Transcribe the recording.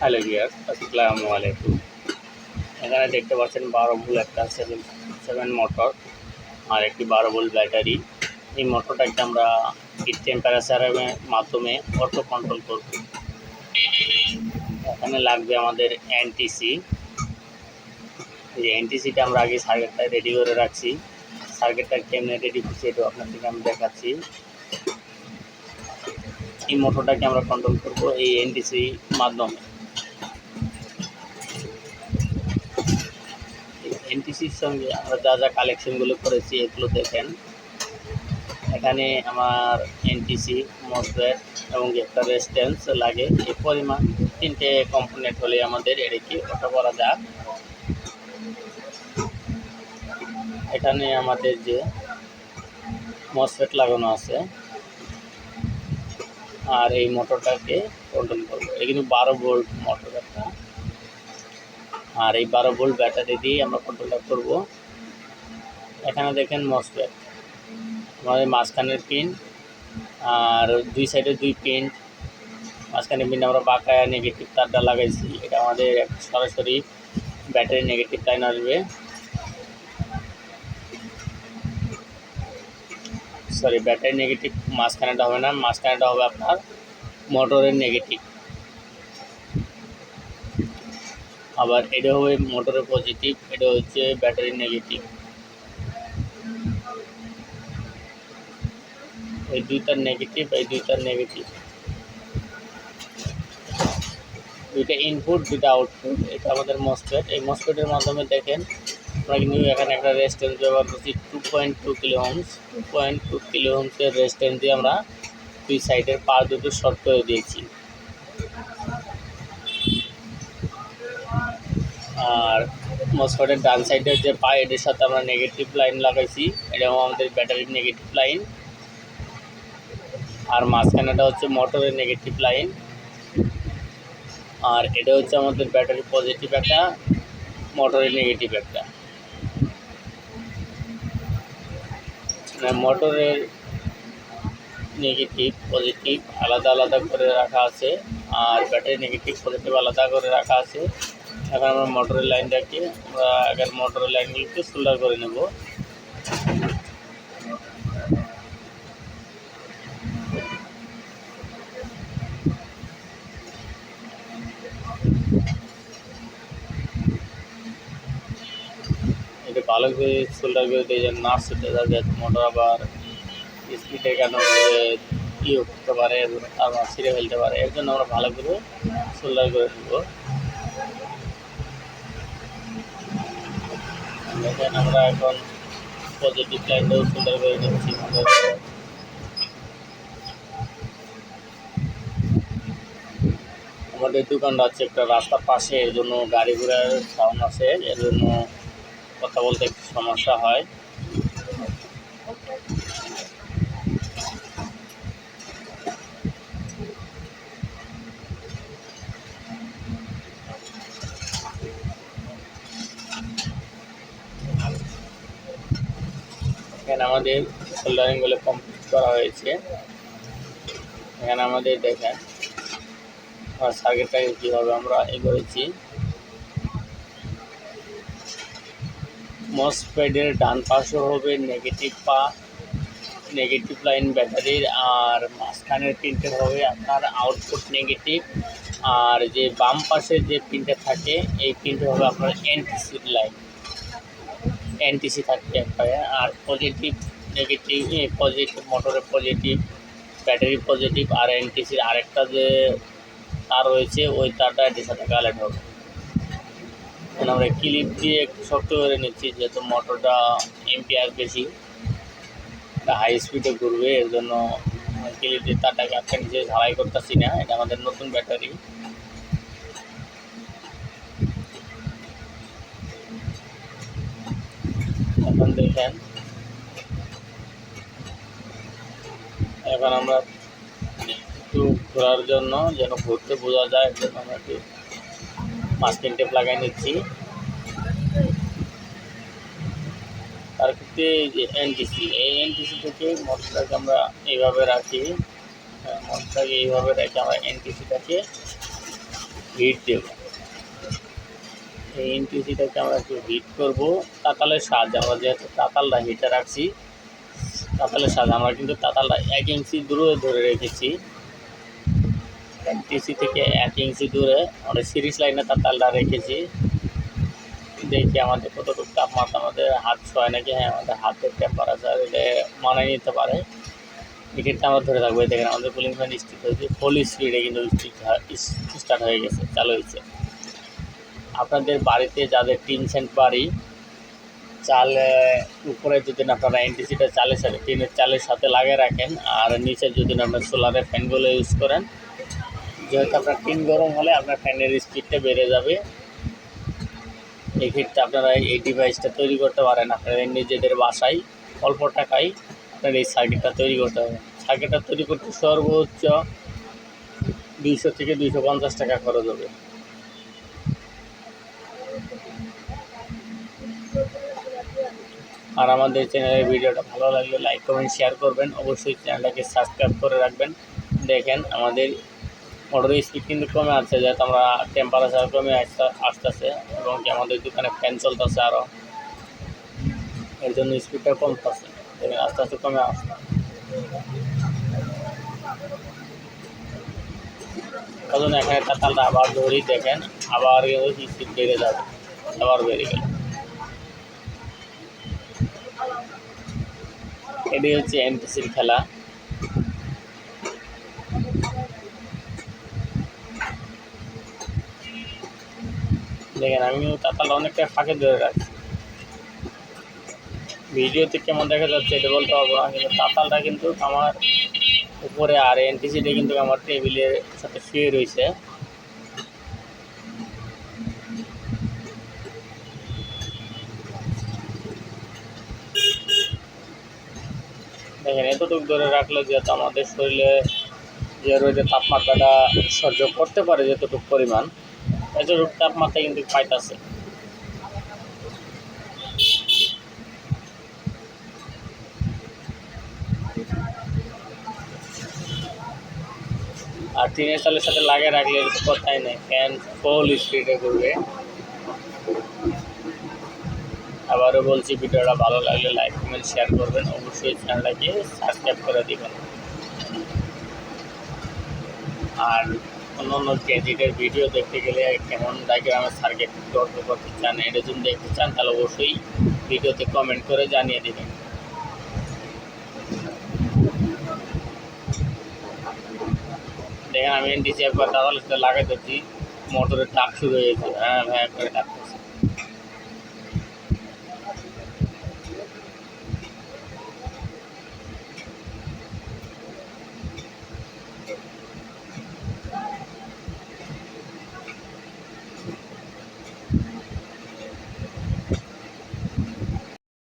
Hello ভিয়ার আসসালামু আলাইকুম। এখানে দেখতে পাচ্ছেন বারো ভুল একটা সেভেন সেভেন মোটর আর একটি বারো ভুল ব্যাটারি। এই মোটরটাকে আমরা হিট টেম্পারেচারের মাধ্যমে অটো কন্ট্রোল করব। এখানে লাগবে আমাদের এনটিসি এই এনটিসিটা আমরা আগে সার্কিটটা রেডি করে রাখছি। সার্কিটটা কেমনে রেডি করছি এটাও আপনাদেরকে আমি দেখাচ্ছি। এই মোটরটাকে আমরা কন্ট্রোল করব এই এনটিসি মাধ্যমে। এনটিসির সঙ্গে আমরা যা যা কালেকশনগুলো করেছি, এগুলো দেখেন। এখানে আমার এনটিসি মসফেট এবং একটা রেস্টেন্স লাগে। এই পরিমাণ তিনটে কম্পোনেন্ট হলে আমাদের এটাকে ওটা করা যাক। এখানে আমাদের যে মসফেট লাগানো আছে, আর এই মোটরটাকে কন্ট্রোল করব। কিন্তু বারো ভোল্ট মোটর একটা। আর এই বারো ভোল্ট ব্যাটারি দিয়ে আমরা কন্ট্রোলটা করব। এখানে দেখেন মসফেট আমাদের মাঝখানের পিন আর দুই সাইডে দুই পিন মাঝখানে পিন আমরা বাঁকায় নেগেটিভ তারটা লাগাইছি। এটা আমাদের সরাসরি ব্যাটারি নেগেটিভ লাইন আসবে। সরি ব্যাটারি নেগেটিভ মাঝখানেটা হবে না, মাঝখানেটা হবে আপনার মোটরের নেগেটিভ আবার এটা হবে মোটরের পজিটিভ এটা হচ্ছে ব্যাটারি নেগেটিভ এই দুইটার নেগেটিভ এই দুইটার নেগেটিভ দুইটা ইনপুট দুইটা আউটপুট এটা আমাদের মসপেট এই মসপেটের মাধ্যমে দেখেন, আমরা কিন্তু এখানে একটা রেস্টেন্স ব্যবহার করছি two point two kilo ohms two point two kilo হোমসের resistance দিয়ে আমরা দুই সাইডের পার দুটো শর্ট করে দিয়েছি। আর মসফেটের ডান সাইডের যে পা এটার সাথে আমরা নেগেটিভ লাইন লাগাইছি। এটাও আমাদের ব্যাটারির নেগেটিভ লাইন আর মাঝখানেটা হচ্ছে মোটরের নেগেটিভ লাইন আর এটা হচ্ছে আমাদের ব্যাটারি পজিটিভ একটা মোটরের নেগেটিভ একটা। মোটরের নেগেটিভ পজিটিভ আলাদা আলাদা করে রাখা আছে। আর ব্যাটারি নেগেটিভ পজিটিভ আলাদা করে রাখা আছে। এখন আমরা মোটরের লাইনটাকে আমরা আগের মোটরের লাইনগুলোকে সোল্ডার করে নেব। এটা ভালো করে সোল্ডার করে দিয়ে যেন না মোটর আবার স্পিডে কেন ইয়ে করতে পারে আবার ছিঁড়ে ফেলতে পারে। এর জন্য আমরা ভালো করে সোল্ডার করে নেব। দেখেন, আমরা এখন পজিটিভ লাইনটাও সুন্দর করে নিচ্ছি আমাদের আমাদের দোকানটা হচ্ছে একটা রাস্তার পাশে, এর জন্য গাড়ি ঘোড়ার সাউন্ড আছে, এর জন্য কথা বলতে একটু সমস্যা হয় এখানে আমাদের সোল্ডারিংগুলো কমপ্লিট করা হয়েছে। এখানে আমাদের দেখেন আর সার্কিটটাকে কীভাবে আমরা এ করেছি। মসফেডের ডান পাশে হবে নেগেটিভ পা নেগেটিভ লাইন ব্যাটারির আর মাঝখানের পিনটা হবে আপনার আউটপুট নেগেটিভ আর যে বাম পাশে যে পিনটা থাকে, এই পিনটা হবে আপনার এনটিসির লাইন এনটিসি থাকবে একবারে, আর পজিটিভ নেগেটিভ পজিটিভ মোটরের পজিটিভ ব্যাটারি পজিটিভ আর এনটিসির আরেকটা যে তার রয়েছে, ওই তারটা এটির সাথে কালেক্ট হবে। এখন আমরা ক্লিপ দিয়ে একটু শক্ত করে নিচ্ছি, যেহেতু মোটরটা এমপিআর বেশি হাই স্পিডে ঘুরবে, এর জন্য ক্লিপ দিয়ে তারটাকে একটা নিচে ঝালাই করতেছি না, এটা আমাদের নতুন ব্যাটারি এখন দেখেন এখন আমরা একটু ঘোরার জন্য যেন ঘুরতে বোঝা যায় আমরা একটু মাস্কিং টেপ লাগাই নিচ্ছি। তার ক্ষেত্রে যে এনটিসি এই এনটিসি থেকে মোটরটাকে আমরা এইভাবে রাখি। মোটরটাকে এইভাবে রেখে আমরা এনটিসিটাকে হিট দেব। এই এনটিসিটাকে আমরা একটু হিট করব। তাতালের সাহায্যে আমরা যেহেতু তাতালটা হিটে রাখছি তাতালের সাহায্যে আমরা কিন্তু তাতালটা এক ইঞ্চি দূরে ধরে রেখেছি। এনটিসি থেকে এক ইঞ্চি দূরে আমরা সিরিজ লাইনে তাতালটা রেখেছি। দেখি আমাদের কতটুকু তাপমাত্রা, আমাদের হাত ছয় নাকি? হ্যাঁ আমাদের হাতের টেম্পারেচার এটা মানায় নিতে পারে। এক্ষেত্রে আমরা ধরে থাকব দেখেন আমাদের কুলিং ফ্যান স্টিক হয়েছে। ফুল স্পিডে কিন্তু স্টার্ট হয়ে গেছে, চালু হয়েছে। আপনাদের বাড়িতে যাদের টিন সেন্ট বাড়ি চাল, উপরে যদি আপনারা এনটিসিটা চালের সাথে, টিনের চালের সাথে লাগিয়ে রাখেন, আর নিচে যদি আপনার সোলারের ফ্যানগুলো ইউজ করেন, যেহেতু আপনার টিন গরম হলে আপনার ফ্যানের স্পিডটা বেড়ে যাবে। এক্ষেত্রে আপনারা এই ডিভাইসটা তৈরি করতে পারেন আপনাদের নিজেদের বাসায় অল্প টাকায় আপনার এই সার্কিটটা তৈরি করতে হবে সার্কিটটা তৈরি করতে সর্বোচ্চ দুইশো থেকে দুইশো পঞ্চাশ টাকা খরচ হবে। আর আমাদের চ্যানেলের ভিডিওটা ভালো লাগলে লাইক, কমেন্ট, শেয়ার করবেন। অবশ্যই চ্যানেলটাকে সাবস্ক্রাইব করে রাখবেন। দেখেন, আমাদের মোটরের স্পিড কিন্তু কমে আসছে, যেহেতু আমরা টেম্পারেচার কমে আসতে আসতেছে এবং কি আমাদের দোকানে ফ্যান চলতেছে আরও এর জন্য স্পিডটা কমতেছে। দেখেন, আস্তে আস্তে কমে আসছে। তখন এখানে তাতালটা আবার ধরি, দেখেন, আবার স্পিড বেড়ে যাবে, আবার বেড়ে গেল। এটাই হচ্ছে এনটিসির খেলা। দেখেন আমি তাতাল অনেকটা ফাঁকে ধরে রাখছি। ভিডিওতে কেমন দেখা যাচ্ছে এটা বলতে পারব না, কিন্তু তাতালটা কিন্তু আমার উপরে আর এনটিসিটা কিন্তু আমার টেবিলের সাথে শুয়ে রয়েছে। দেখেন, এতটুকু ধরে রাখলে যেহেতু আমাদের শরীরে যে রোদের তাপমাত্রাটা সহ্য করতে পারে যতটুকু পরিমাণ, এতটুকু তাপমাত্রা কিন্তু পাইতেছে। আর টিনের চালের সাথে লাগিয়ে রাখলে কথাই নেই। ফ্যান ফুল স্পিডে ঘুরবে। আবারও বলছি, ভিডিওটা ভালো লাগলে লাইক কমেন্ট শেয়ার করবেন। অবশ্যই চ্যানেলটাকে সাবস্ক্রাইব করে দিবেন। আর অন্য অন্য গ্যাজেটের ভিডিও দেখতে গেলে কেমন ডায়াগ্রামের সার্কিট তর্ক করতে চান এটা যদি দেখতে চান, তাহলে অবশ্যই ভিডিওতে কমেন্ট করে জানিয়ে দেবেন। দেখেন, আমি এনটিসি একবার সেটা লাগাই দিচ্ছি মোটরের টাক শুরু হয়ে গেছে হ্যাঁ হ্যাঁ করে ডাকতেছে।